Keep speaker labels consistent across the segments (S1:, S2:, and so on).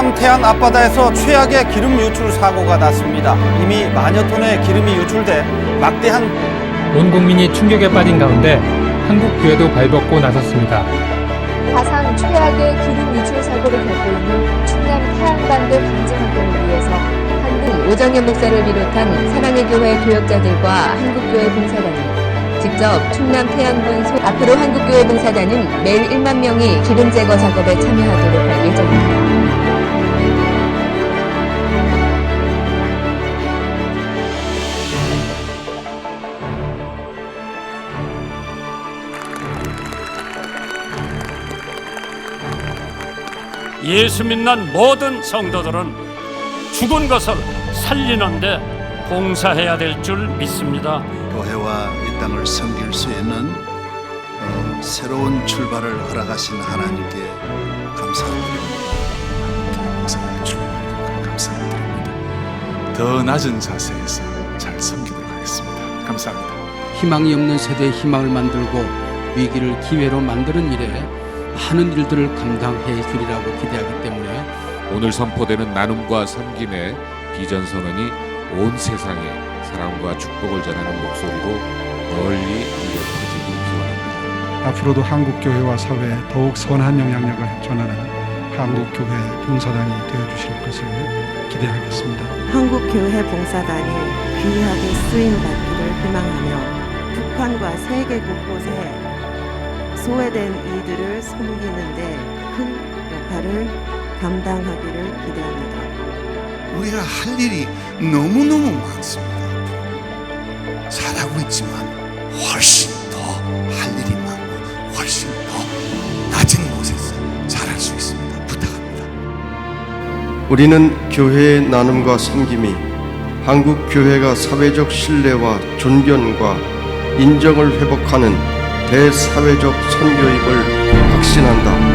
S1: 충남 태안 앞바다에서 최악의 기름 유출 사고가 났습니다. 이미 만여 톤의 기름이 유출돼 막대한
S2: 온 국민이 충격에 빠진 가운데 한국 교회도 발벗고 나섰습니다.
S3: 가상 최악의 기름 유출 사고를 겪고 있는 충남 태안반도 방지 활동을 위해서 한국 오정현 목사를 비롯한 사랑의 교회 교역자들과 한국교회 봉사단이 직접 충남 태안군 소 앞으로 한국교회 봉사단은 매일 1만 명이 기름 제거 작업에 참여하도록 할 예정입니다.
S4: 예수 믿는 모든 성도들은 죽은 것을 살리는데 봉사해야 될 줄 믿습니다.
S5: 교회와 이 땅을 섬길 수 있는 어, 새로운 출발을 허락하신 하나님께 감사드립니다.
S6: 감사드립니다. 더 낮은 자세에서 잘 섬기도록 하겠습니다. 감사합니다.
S7: 희망이 없는 세대의 희망을 만들고 위기를 기회로 만드는 일에 많은 일들을 감당해 주리라고 기대하기 때문에
S8: 오늘 선포되는 나눔과 섬김의 비전 선언이 온 세상에 사랑과 축복을 전하는 목소리로 널리 울려 퍼지길 기원합니다.
S9: 앞으로도 한국 교회와 사회에 더욱 선한 영향력을 전하는 한국 교회 봉사단이 되어 주실 것을 기대하겠습니다.
S10: 한국교회 봉사단이 귀하게 쓰임 받기를 희망하며 북한과 세계 곳곳에 소외된 이들을 섬기는데 큰 역할을 감당하기를 기대합니다.
S5: 우리가 할 일이 너무너무 많습니다. 잘하고 있지만 훨씬 더 할 일이 많고 훨씬 더 낮은 곳에서 잘할 수 있습니다. 부탁합니다.
S11: 우리는 교회의 나눔과 섬김이 한국 교회가 사회적 신뢰와 존경과 인정을 회복하는 대사회적 선교임을 확신한다.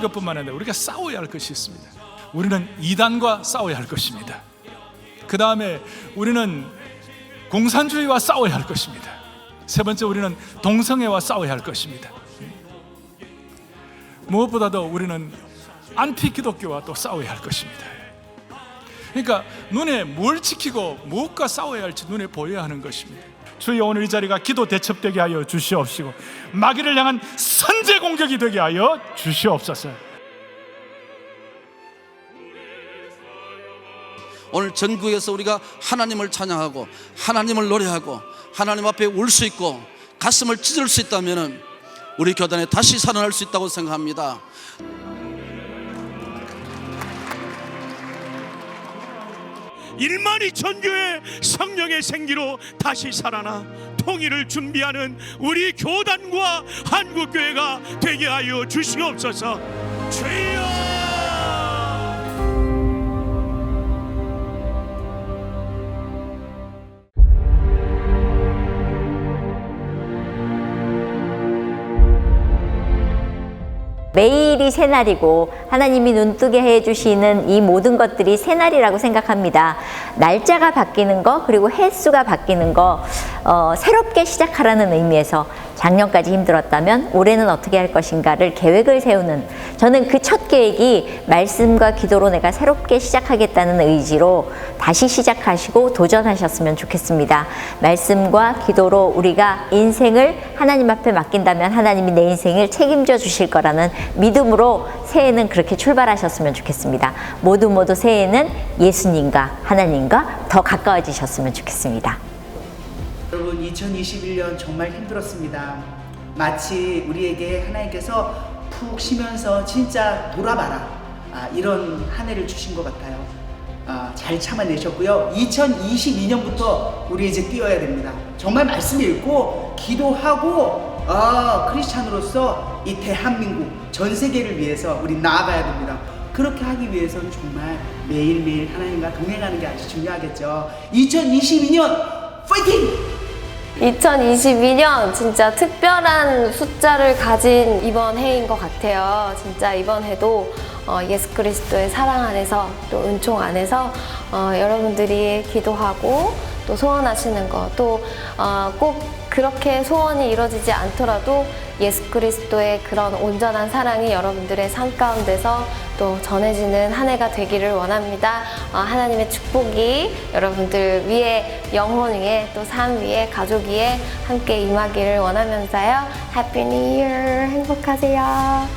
S6: 지킬 것뿐만 아니라 우리가 싸워야 할 것이 있습니다. 우리는 이단과 싸워야 할 것입니다. 그 다음에 우리는 공산주의와 싸워야 할 것입니다. 세 번째 우리는 동성애와 싸워야 할 것입니다. 무엇보다도 우리는 안티 기독교와 또 싸워야 할 것입니다. 그러니까 눈에 뭘 지키고 무엇과 싸워야 할지 눈에 보여야 하는 것입니다. 주여 오늘 이 자리가 기도 대첩되게 하여 주시옵시고 마귀를 향한 선제 공격이 되게 하여 주시옵소서.
S12: 오늘 전국에서 우리가 하나님을 찬양하고 하나님을 노래하고 하나님 앞에 울 수 있고 가슴을 찢을 수 있다면 우리 교단에 다시 살아날 수 있다고 생각합니다.
S4: 일만 이천 교회 성령의 생기로 다시 살아나 통일을 준비하는 우리 교단과 한국 교회가 되게 하여 주시옵소서. 주여!
S3: 매일이 새날이고 하나님이 눈뜨게 해주시는 이 모든 것들이 새날이라고 생각합니다. 날짜가 바뀌는 거 그리고 횟수가 바뀌는 거 어, 새롭게 시작하라는 의미에서 작년까지 힘들었다면 올해는 어떻게 할 것인가를 계획을 세우는 저는 그 첫 계획이 말씀과 기도로 내가 새롭게 시작하겠다는 의지로 다시 시작하시고 도전하셨으면 좋겠습니다. 말씀과 기도로 우리가 인생을 하나님 앞에 맡긴다면 하나님이 내 인생을 책임져 주실 거라는 믿음으로 새해는 그렇게 출발하셨으면 좋겠습니다. 모두 모두 새해는 예수님과 하나님과 더 가까워지셨으면 좋겠습니다.
S13: 여러분 2021년 정말 힘들었습니다. 마치 우리에게 하나님께서 푹 쉬면서 진짜 돌아봐라 아, 이런 한 해를 주신 것 같아요. 아, 잘 참아내셨고요. 2022년부터 우리 이제 뛰어야 됩니다. 정말 말씀 읽고 기도하고 아, 크리스찬으로서 이 대한민국 전 세계를 위해서 우리 나아가야 됩니다. 그렇게 하기 위해서는 정말 매일매일 하나님과 동행하는 게 아주 중요하겠죠. 2022년 파이팅!
S14: 2022년 진짜 특별한 숫자를 가진 이번 해인 것 같아요. 진짜 이번 해도 어, 예수 그리스도의 사랑 안에서 또 은총 안에서 어, 여러분들이 기도하고 또 소원하시는 거또 어, 꼭 그렇게 소원이 이루어지지 않더라도 예수 그리스도의 그런 온전한 사랑이 여러분들의 삶 가운데서 또 전해지는 한 해가 되기를 원합니다. 어, 하나님의 축복이 여러분들 위에 영혼 위에 또 삶 위에 가족 위에 함께 임하기를 원하면서요. 해피 뉴 이어 행복하세요.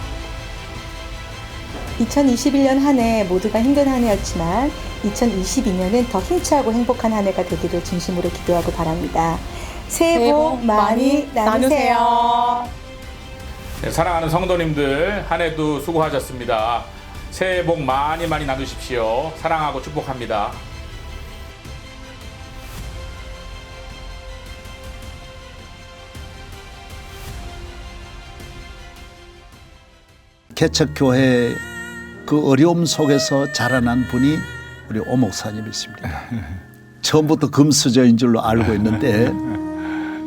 S15: 2021년 한 해 모두가 힘든 한 해였지만 2022년은 더 힘차고 행복한 한 해가 되기를 진심으로 기도하고 바랍니다. 새해 복 많이 나누세요.
S16: 네, 사랑하는 성도님들 한 해도 수고하셨습니다. 새해 복 많이 많이 나누십시오. 사랑하고 축복합니다.
S5: 개척교회 그 어려움 속에서 자라난 분이 우리 오 목사님이십니다. 처음부터 금수저인 줄로 알고 있는데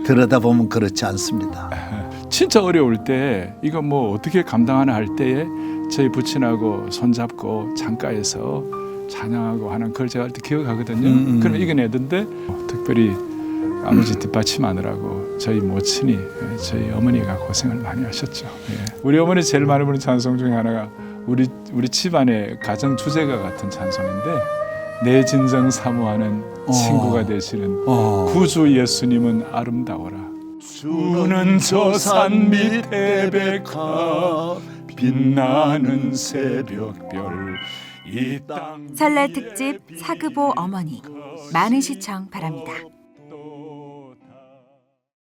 S5: 들여다보면 그렇지 않습니다.
S6: 진짜 어려울 때 이거 뭐 어떻게 감당하나 할 때에 저희 부친하고 손잡고 창가에서 찬양하고 하는 그걸 제가 때 기억하거든요.
S5: 음, 음.
S6: 그러면 이겨내던데 특별히 아버지 뒷받침하느라고 저희 모친이 저희 어머니가 고생을 많이 하셨죠. 예. 우리 어머니 제일 많이 부르는 찬송 중에 하나가 우리 우리 집안의 가정 주제가 같은 찬송인데 내 진정 사모하는
S5: 어.
S6: 친구가 되시는
S5: 어.
S6: 구주 예수님은 아름다워라. 주는 저 산 밑에 백화 빛나는 새벽별 이 땅
S17: 설날 특집 사그보 어머니 많은 시청 바랍니다.